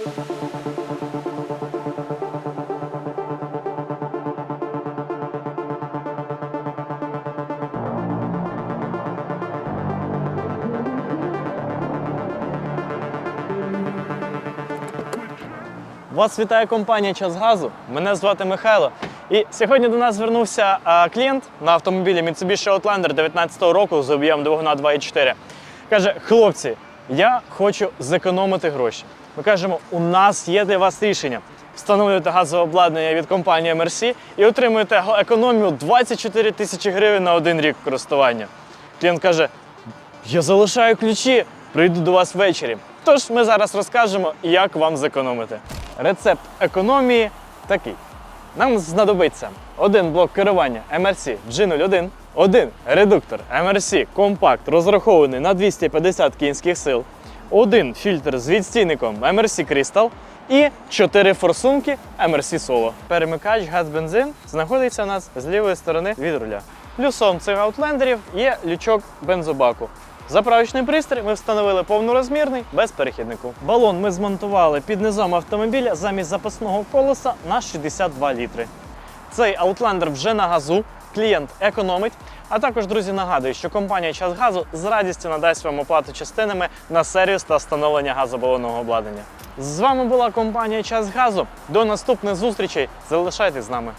Вас вітає компанія Час Газу. Мене звати Михайло. І сьогодні до нас звернувся клієнт на автомобілі Mitsubishi Outlander 19 року з об'ємом двигуна 2.4. Каже: хлопці, я хочу зекономити гроші. Ми кажемо, у нас є для вас рішення. Встановлюєте газове обладнання від компанії MRC і отримуєте економію 24 тисячі гривень на один рік користування. Клієнт каже: я залишаю ключі, прийду до вас ввечері. Тож ми зараз розкажемо, як вам зекономити. Рецепт економії такий. Нам знадобиться один блок керування MRC G01, один редуктор MRC Compact розрахований на 250 кінських сил, один фільтр з відстійником MRC Crystal і чотири форсунки MRC Solo. Перемикач газ-бензин знаходиться у нас з лівої сторони від руля. Плюсом цих аутлендерів є лючок бензобаку. Заправочний пристрій ми встановили повнорозмірний без перехіднику. Балон ми змонтували під низом автомобіля замість запасного колеса на 62 літри. Цей Outlander вже на газу, клієнт економить. А також, друзі, нагадую, що компанія Час Газу з радістю надасть вам оплату частинами на сервіс та встановлення газобалонного обладнання. З вами була компанія Час Газу. До наступних зустрічей. Залишайтесь з нами.